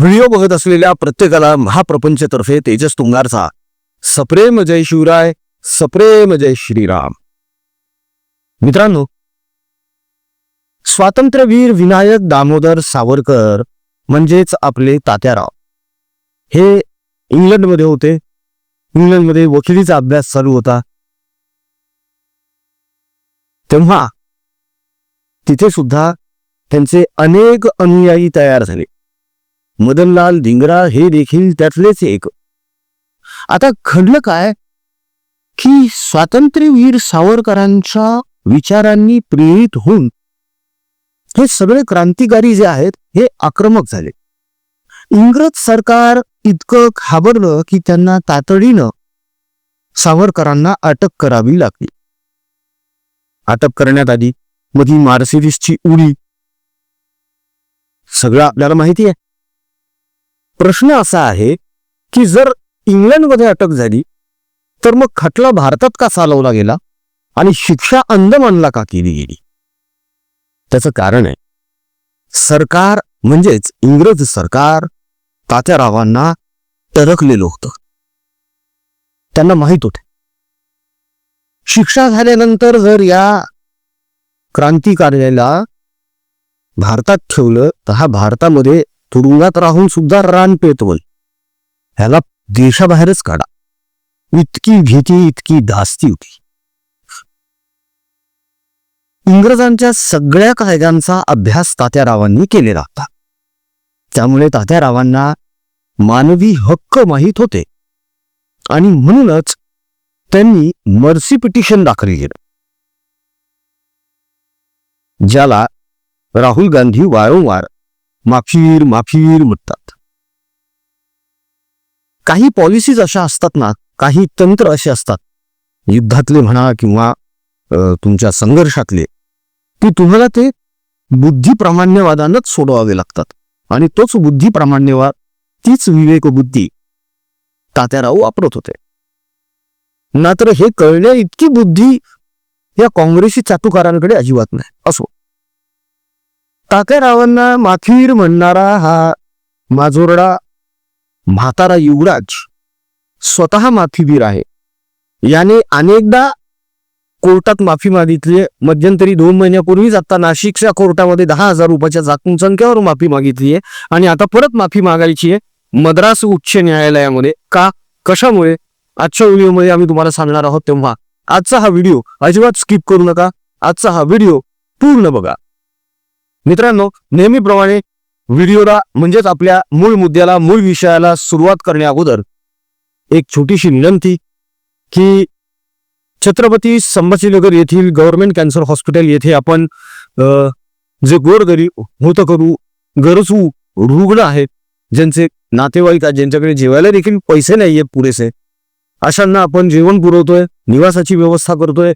Video बघत असलेल्या प्रत्येकाला महाप्रपंचतर्फे तेजस तुंगारचा. सप्रेम जय शिवराय सप्रेम जय श्रीराम. मित्रांनो स्वातंत्र्यवीर विनायक दामोदर सावरकर म्हणजेच आपले तात्याराव. हे इंग्लंडमध्ये होते. इंग्लंडमध्ये वकिलीचा अभ्यास चालू होता. तेव्हा तिथे सुद्धा त्यांचे अनेक अनुयायी तयार झाले. मदनलाल धिंगरा हे देखील त्यातलेच एक. आता घडलं काय? की स्वातंत्र्यवीर सावरकरांच्या विचारांनी प्रेरित होऊन हे सगळे क्रांतिकारी जे आहेत हे आक्रमक झाले. इंग्रज सरकार इतकं घाबरलं की त्यांना तातडीनं सावरकरांना अटक करावी लागली. अटक करण्यात आली. मग ही मार्सिडिसची उडी. सगळं आपल्याला माहिती आहे. प्रश्न असा आहे की जर इंग्लंडमध्ये अटक झाली तर मग खटला भारतात का चालवला गेला आणि शिक्षा अंदमानला का केली गेली? त्याचं कारण आहे सरकार म्हणजेच इंग्रज सरकार तात्यारावांना टरकलेलं होतं. त्यांना माहीत होते. शिक्षा झाल्यानंतर जर या क्रांतिकार्याला भारतात ठेवलं तर हा भारतामध्ये तुरुंगात राहून सुद्धा रान पेटवल ह्याला देशाबाहेरच काढा. इतकी भीती इतकी धास्ती होती. इंग्रजांच्या सगळ्या कायद्यांचा अभ्यास तात्यारावांनी केलेला होता. त्यामुळे तात्यारावांना मानवी हक्क माहीत होते. आणि म्हणूनच त्यांनी मर्सी पिटिशन दाखल केलं. ज्याला राहुल गांधी वारंवार माफीर माफीर म्हणतात. काही पॉलिसीज अशा असतात ना काही तंत्र असे असतात. युद्धातले म्हणा किंवा तुमच्या संघर्षातले की तुम्हाला ते बुद्धिप्रामाण्यवादानच सोडवावे लागतात. आणि तोच बुद्धिप्रामाण्यवाद तीच विवेकबुद्धी तात्याराव वापरत होते. मात्र हे कळण्या इतकी बुद्धी या काँग्रेसी चाटुकारांकडे अजिबात नाही. असो. तात्यारावांना माथीर म्हणणारा हा माजोरडा म्हातारा युवराज स्वतः माफीवीर आहे. याने अनेकदा कोर्टात माफी मागितली मध्यंतरी दोन महिन्यापूर्वीच आता नाशिकच्या कोर्टामध्ये दहा हजार रुपयाच्या जाकून संख्येवर माफी मागितली आहे आणि आता परत माफी मागायची आहे मद्रास उच्च न्यायालयामध्ये. का? कशामुळे? आजच्या व्हिडिओमध्ये आम्ही तुम्हाला सांगणार आहोत तेव्हा. आजचा हा व्हिडिओ अजिबात स्किप करू नका. आजचा हा व्हिडिओ पूर्ण बघा. मित्रांनो नेहमीप्रमाणे व्हिडिओला म्हणजेच आपल्या मूळ मुद्द्याला मूळ विषयाला सुरुवात करण्या अगोदर एक छोटीशी विनंती की छत्रपती संभाजीनगर येथील गव्हर्नमेंट कॅन्सर हॉस्पिटल येथे आपण जे गोरगरीब होत करू गरजू रुग्ण आहेत ज्यांचे नातेवाईक आहेत ज्यांच्याकडे जेवायला देखील पैसे नाहीये पुरेसे अशांना आपण जेवण पुरवतोय निवासाची व्यवस्था करतोय.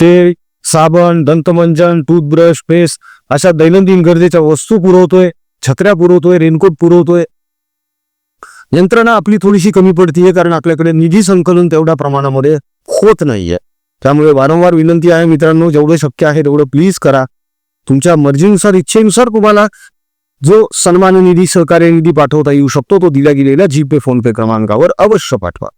ते साबण दंतमंजन टूथब्रश पेस्ट अशा दैनंदिन गरजेच्या वस्तू पुरवतोय छत्र्या पुरवतोय रेनकोट पुरवतोय. यंत्रणा आपली थोडीशी कमी पडतीये कारण आपल्याकडे निधी संकलन तेवढ्या प्रमाणामध्ये होत नाहीये. त्यामुळे वारंवार विनंती आहे मित्रांनो जेवढं शक्य आहे तेवढं प्लीज करा. तुमच्या मर्जीनुसार इच्छेनुसार तुम्हाला जो सन्मान निधी सहकार्य निधी पाठवता येऊ शकतो तो दिल्या गेलेल्या जीपे फोन पे क्रमांकावर अवश्य पाठवा.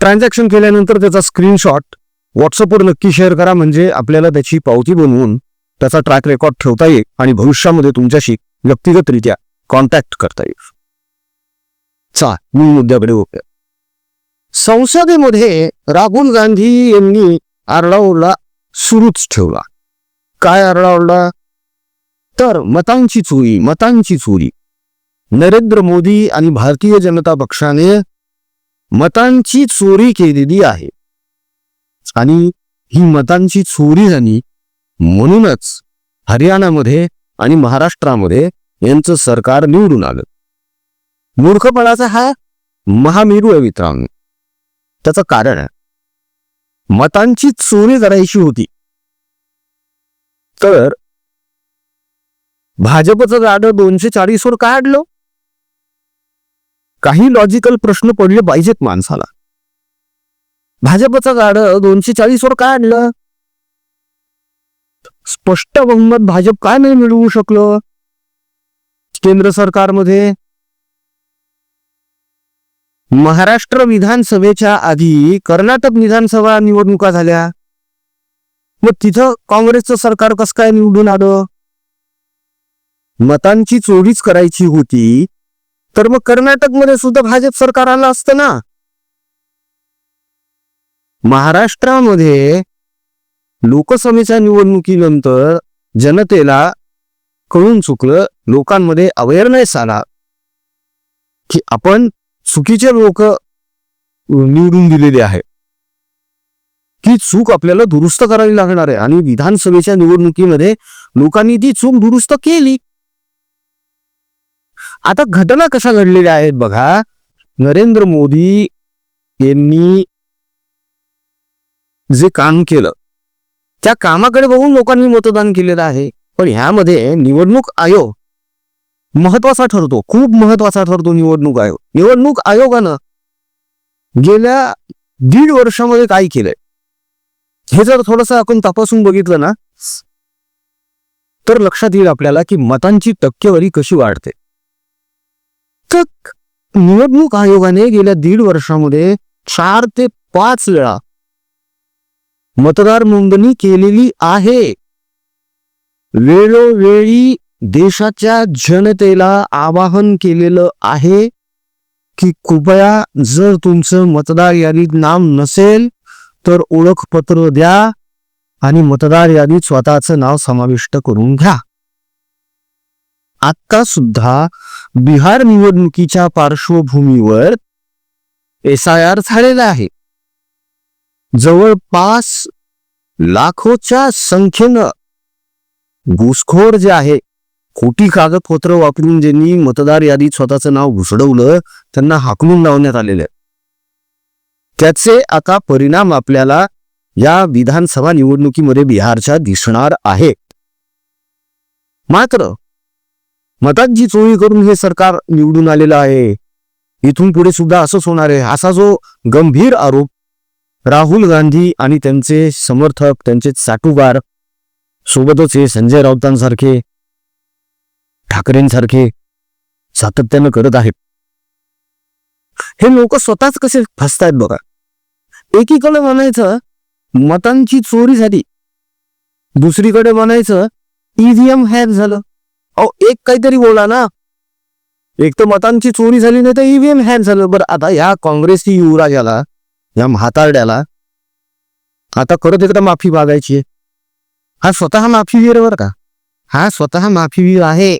ट्रान्झॅक्शन केल्यानंतर त्याचा स्क्रीनशॉट व्हॉट्सअपवर नक्की शेअर करा म्हणजे आपल्याला त्याची पावती बनवून त्याचा ट्रॅक रेकॉर्ड ठेवता येईल आणि भविष्यामध्ये तुमच्याशी व्यक्तिगतरित्या कॉन्टॅक्ट करता येईल. चा मी मुद्द्याकडे होते संसदेमध्ये राहुल गांधी यांनी आरडाओरडा सुरूच ठेवला. काय आरडाओरडा? तर मतांची चोरी मतांची चोरी. नरेंद्र मोदी आणि भारतीय जनता पक्षाने मतांची चोरी केलेली आहे. आणि ही मतांची चोरी झाली म्हणूनच हरियाणामध्ये आणि महाराष्ट्रामध्ये यांचं सरकार निवडून आलं. मूर्खपणाचा हा महामेरू आहे मित्रांनो. त्याचं कारण आहे. मतांची चोरी करायची होती. तर भाजपचं जाडं दोनशे चाळीसवर काढलं काही लॉजिकल प्रश्न पडले पाहिजेत माणसाला. भाजपचं गाडं दोनशे चाळीसवर काढलं स्पष्ट बहुमत भाजप काय नाही मिळवू शकलं? केंद्र सरकारमध्ये? महाराष्ट्र विधानसभेच्या आधी कर्नाटक विधानसभा निवडणुका झाल्या. मग तिथं काँग्रेसचं सरकार कसं काय निवडून आलं? मतांची चोरीच करायची होती तर मग कर्नाटकमध्ये सुद्धा भाजप सरकार आलं असतं ना? महाराष्ट्रामध्ये लोकसभेच्या निवडणुकीनंतर जनतेला कळून चुकलं लोकांमध्ये अवेअरनेस आला की आपण चुकीचे लोक निवडून दिलेले आहे की चूक आपल्याला दुरुस्त करावी लागणार आहे. आणि विधानसभेच्या निवडणुकीमध्ये लोकांनी ती चूक दुरुस्त केली. आता घटना कशा घडलेल्या आहेत बघा. नरेंद्र मोदी यांनी जे काम केलं त्या कामाकडे बघून लोकांनी मतदान केलेलं आहे. पण ह्यामध्ये निवडणूक आयोग महत्त्वाचा ठरतो. खूप महत्त्वाचा ठरतो निवडणूक आयोग. निवडणूक आयोगानं गेल्या दीड वर्षामध्ये काय केलंय? हे जर थोडस आपण तपासून बघितलं ना तर लक्षात येईल आपल्याला की मतांची टक्केवारी कशी वाढते. तर निवडणूक आयोगाने गेल्या दीड वर्षामध्ये चार ते पाच वेळा मतदार नोंदणी केलेली आहे. वेळोवेळी देशाच्या जनतेला आवाहन केलेलं आहे की कृपया जर तुमचं मतदार यादीत नाम नसेल तर ओळखपत्र द्या आणि मतदार यादीत स्वतःचं नाव समाविष्ट करून घ्या. आता सुद्धा बिहार निवडणुकीच्या पार्श्वभूमीवर एस आय आर झालेला आहे. जवळपास लाखोच्या संख्येनं घुसखोर जे आहे खोटी कागदपत्र वापरून ज्यांनी मतदार यादीत स्वतःचं नाव घुसडवलं त्यांना हाकलून लावण्यात आलेलं त्याचे आता परिणाम आपल्याला या विधानसभा निवडणुकीमध्ये बिहारच्या दिसणार आहे. मात्र मतांची चोरी करून हे सरकार निवडून आलेलं आहे. इथून पुढे सुद्धा असंच होणार आहे. असा जो गंभीर आरोप राहुल गांधी आणि त्यांचे समर्थक त्यांचे चाटुकार सोबतच हे संजय राऊतांसारखे ठाकरेंसारखे सातत्यानं करत आहेत. हे लोक स्वतःच कसे फसतायत बघा. एकीकडे म्हणायचं मतांची चोरी झाली. दुसरीकडे म्हणायचं ईव्हीएम हॅक झालं. अहो एक काहीतरी बोला ना. एक तर मतांची चोरी झाली नाही तर ईव्हीएम हॅक झालं. बरं आता या काँग्रेसची युवराजाला या म्हातारड्याला. आता खरंच एकदा माफी मागायची आहे. हा स्वतः माफीवीर आहे का? हा स्वतः माफीवीर आहे.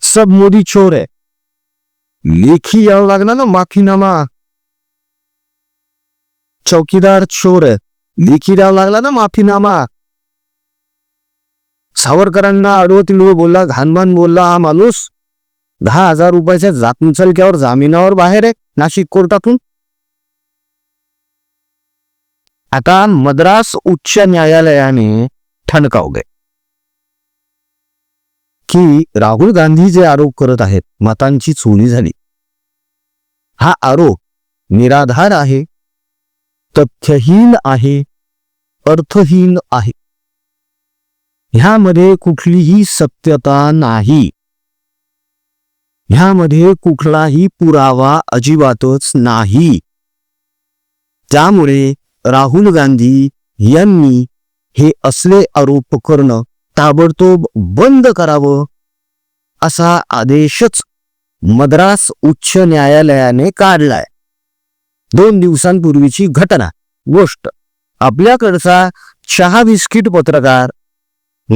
सब मोदी चोर आहे. लेखी यावं लागणार ना माफीनामा. चौकीदार चोर आहे. लेखी द्यावं लागला ना माफीनामा. सावरकरांना आडवं तिडवं बोलला घाणबाण बोलला हा माणूस. दहा हजार रुपयाच्या जातमुचलक्यावर जामिनावर बाहेर आहे नाशिक कोर्टातून. आता मद्रास उच्च न्यायालयाने ठणकावले की राहुल गांधी जे आरोप करत आहेत मतांची चोरी झाली. हा आरोप निराधार आहे तथ्यहीन आहे अर्थहीन आहे. ह्यामध्ये कुठलीही सत्यता नाही. ह्यामध्ये कुठलाही पुरावा अजिबातच नाही. त्यामुळे राहुल गांधी यांनी हे असले आरोप करणं ताबडतोब बंद करावं असा आदेशच मद्रास उच्च न्यायालयाने काढलाय. दोन दिवसांपूर्वीची घटना. गोष्ट आपल्याकडचा चहा बिस्किट पत्रकार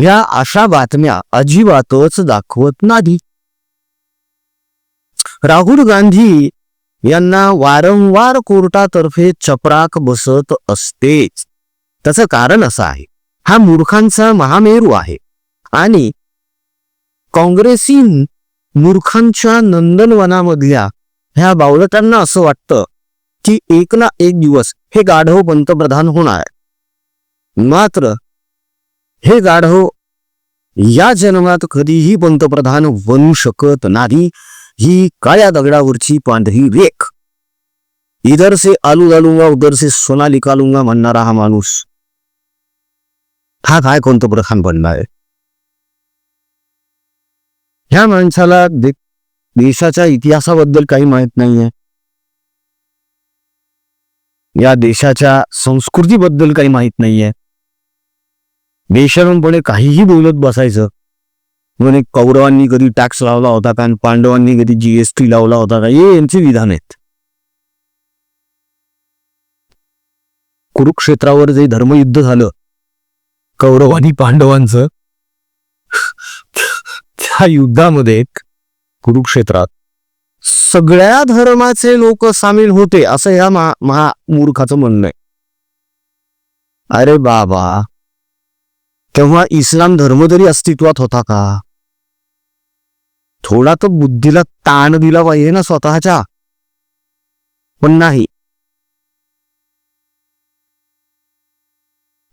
या अशा बातम्या अजिबातच दाखवत नाही. राहुल गांधी यांना वारंवार कोर्टातर्फे चपराक बसत असतेच. त्याचं कारण असं आहे. हा मूर्खांचा महामेरू आहे. आणि काँग्रेसी मूर्खांच्या नंदनवनामधल्या ह्या बावलटांना असं वाटतं की एक ना एक दिवस हे गाढव पंतप्रधान होणार. मात्र हे गाढव या जन्मात कधीही पंतप्रधान बनू शकत नाही. ही काळ्या दगडावरची पांढरी रेख. इधर से आलू डालूंगा उधर से सोना निकालूंगा म्हणणारा हा माणूस. हा काय पंतप्रधान बनणार ह्या माणसाला दे- देशाच्या इतिहासाबद्दल काही माहीत नाहीये. या देशाच्या संस्कृतीबद्दल काही माहीत नाहीये. बेशरमपणे काहीही बोलत बसायचं. म्हणे कौरवांनी कधी टॅक्स लावला होता का? आणि पांडवांनी कधी जीएसटी लावला होता का? हे यांचे विधान आहेत. कुरुक्षेत्रावर जे धर्मयुद्ध झालं कौरव आणि पांडवांचं त्या युद्धामध्ये कुरुक्षेत्रात सगळ्या धर्माचे लोक सामील होते असं या महा महामूर्खाचं म्हणणं आहे. अरे बाबा! तेव्हा इस्लाम धर्म तरी अस्तित्वात होता का? थोडा तर बुद्धीला ताण दिला पाहिजे ना स्वतःच्या. पण नाही.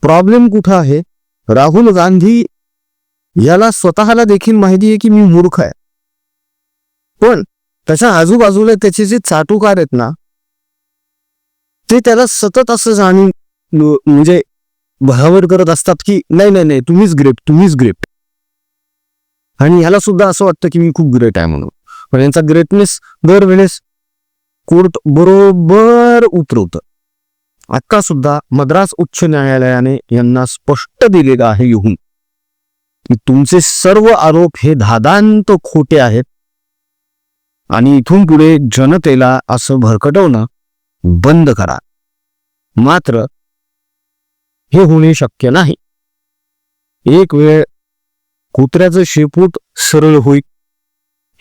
प्रॉब्लेम कुठं आहे? राहुल गांधी याला स्वतःला देखील माहिती आहे की मी मूर्ख आहे. पण त्याच्या आजूबाजूला त्याचे जे चाटुकार आहेत ना ते त्याला सतत असं जाणून म्हणजे भरावर करत असतात की नाही नाही नाही तुम्हीच ग्रेट तुम्हीच ग्रेट आणि ह्याला सुद्धा असं वाटतं की मी खूप ग्रेट आहे म्हणून. पण यांचा ग्रेटनेस दरवेळेस कोर्ट बरोबर उतरवतं. आता सुद्धा मद्रास उच्च न्यायालयाने यांना स्पष्ट दिलेलं आहे येऊन की तुमचे सर्व आरोप हे धादांत खोटे आहेत आणि इथून पुढे जनतेला असं भरकटवणं बंद करा. मात्र हे होणे शक्य नाही. एक वेळ कुत्र्याचं शेपूट सरळ होईल.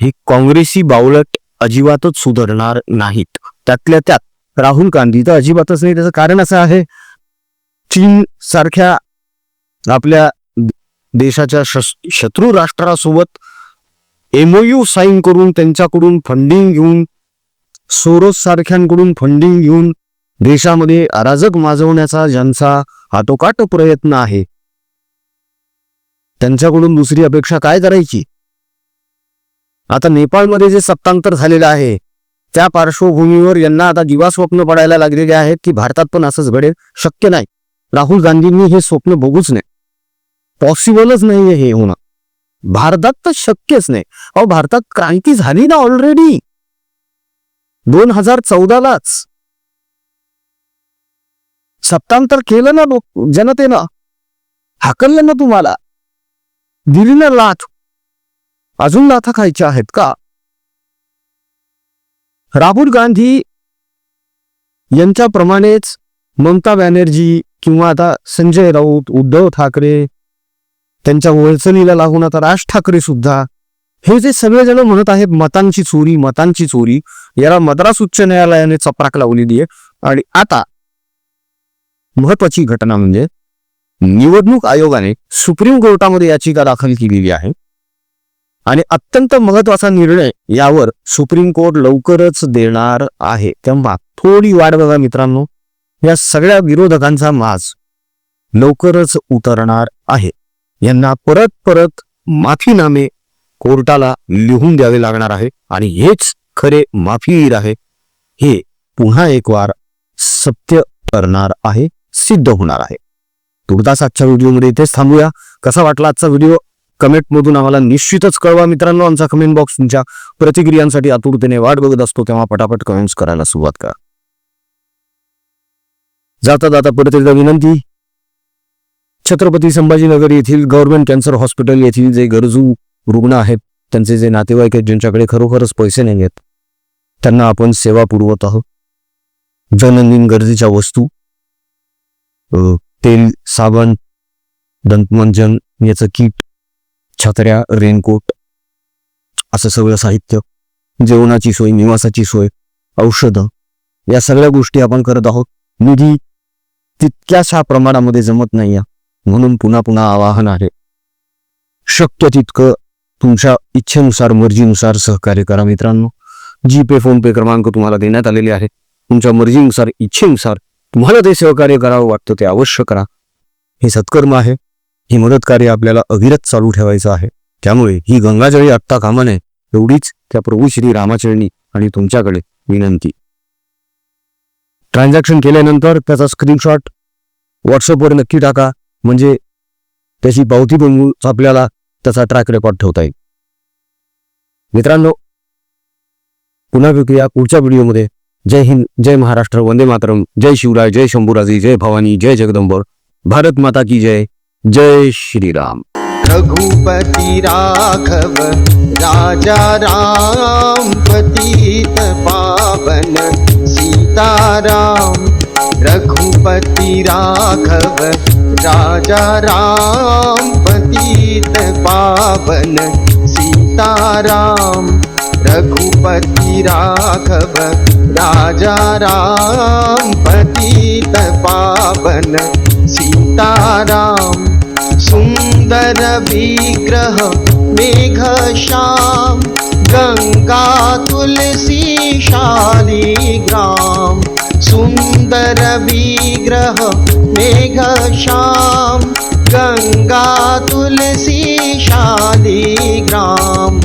हे काँग्रेसी बावलट अजिबातच सुधारणार नाहीत. त्यातल्या त्यात राहुल गांधी तर अजिबातच नाही त्याचं कारण असं आहे चीन सारख्या आपल्या देशाच्या शत्रू राष्ट्रासोबत एमओयू साईन करून त्यांच्याकडून फंडिंग घेऊन सोरोस सारख्यांकडून फंडिंग घेऊन देशामध्ये अराजक माजवण्याचा ज्यांचा हातोकाट प्रयत्न आहे त्यांच्याकडून दुसरी अपेक्षा काय करायची? आता नेपाळमध्ये जे सत्तांतर झालेलं आहे त्या पार्श्वभूमीवर यांना आता दिवास्वप्न पडायला लागलेले आहेत की भारतात पण असंच घडेल शक्य नाही. राहुल गांधींनी हे स्वप्न बघूच नाही पॉसिबलच नाहीये हे होणं. भारतात तर शक्यच नाही. अहो भारतात क्रांती झाली ना ऑलरेडी दोन हजार चौदालाच. सत्तांतर केलं ना लोक जनतेनं हाकललं ना तुम्हाला? दिली ना लाथ. अजून लाथा खायच्या आहेत का? राहुल गांधी यांच्याप्रमाणेच ममता बॅनर्जी किंवा आता संजय राऊत उद्धव ठाकरे त्यांच्या वळचणीला लागून आता राज ठाकरे सुद्धा हे जे सगळेजण म्हणत आहेत मतांची चोरी मतांची चोरी याला मद्रास उच्च न्यायालयाने चपराक लावलेली आहे. आणि आता महत्वाची घटना म्हणजे निवडणूक आयोगाने सुप्रीम कोर्टामध्ये याचिका दाखल केलेली आहे. आणि अत्यंत महत्त्वाचा निर्णय यावर सुप्रीम कोर्ट लवकरच देणार आहे. तेव्हा थोडी वाट बघा मित्रांनो. या सगळ्या विरोधकांचा माज लवकरच उतरणार आहे. यांना परत परत माफीनामे कोर्टाला लिहून द्यावे लागणार आहे. आणि हेच खरे माफीर आहे. हे पुन्हा एक वार सत्य करणार आहे. सिद्ध होणार आहे. तुर्तास आजच्या व्हिडिओमध्ये इथेच थांबूया. कसा वाटला आजचा व्हिडिओ? कमेंट मधून आम्हाला निश्चितच कळवा. मित्रांनो आमचा कमेंट बॉक्स तुमच्या प्रतिक्रियांसाठी आतुरतेने वाट बघत असतो तेव्हा पटापट कमेंट्स करायला सुरुवात करा. जाता जाता परत एकदा विनंती. छत्रपती संभाजीनगर येथील गव्हर्नमेंट कॅन्सर हॉस्पिटल येथील जे गरजू रुग्ण आहेत त्यांचे जे नातेवाईक आहेत ज्यांच्याकडे खरोखरच पैसे नाही आहेत त्यांना आपण सेवा पुरवत आहोत. दैनंदिन गरजेच्या वस्तू तेल साबण दंतमंजन याचं किट छत्र्या रेनकोट असं सगळं साहित्य जेवणाची सोय निवासाची सोय औषधं या सगळ्या गोष्टी आपण करत आहोत. निधी तितक्याशा प्रमाणामध्ये जमत नाही म्हणून पुन्हा पुन्हा आवाहन आहे. शक्य तितकं तुमच्या इच्छेनुसार मर्जीनुसार सहकार्य करा मित्रांनो. जी पे फोन पे क्रमांक तुम्हाला देण्यात आलेले आहे तुमच्या मर्जीनुसार इच्छेनुसार तुम्हाला ते सहकार्य करावं वाटतं ते अवश्य करा. हे सत्कर्म आहे. ही मदत कार्य आपल्याला अविरत चालू ठेवायचं आहे. त्यामुळे ही गंगाजळी आत्ता कामा नये एवढीच त्या प्रभू श्री रामाचरणी आणि तुमच्याकडे विनंती. ट्रान्झॅक्शन केल्यानंतर त्याचा स्क्रीनशॉट व्हॉट्सअपवर नक्की टाका. म्हणजे त्याची पावती बनवून आपल्याला त्याचा ट्रॅक रेकॉर्ड ठेवता येईल. मित्रांनो पुन्हा भेटूया पुढच्या व्हिडिओमध्ये जय हिंद जय महाराष्ट्र वंदे मातरम जय शिवराय जय शंभूराजी जय भवानी जय जगदंबर भारत माता की जय जय श्रीराम रघुपति राघव राजा राम पतित पावन सीताराम रघुपति राघव राजा राम पतित पावन सीताराम रघुपति राघव राजा राम पतित पावन सीताराम सुन्दर विग्रह मेघ श्याम गङ्गा तुलसी शालिग्राम सुन्दर विग्रह मेघ श्याम गङ्गा तुलसी शालिग्राम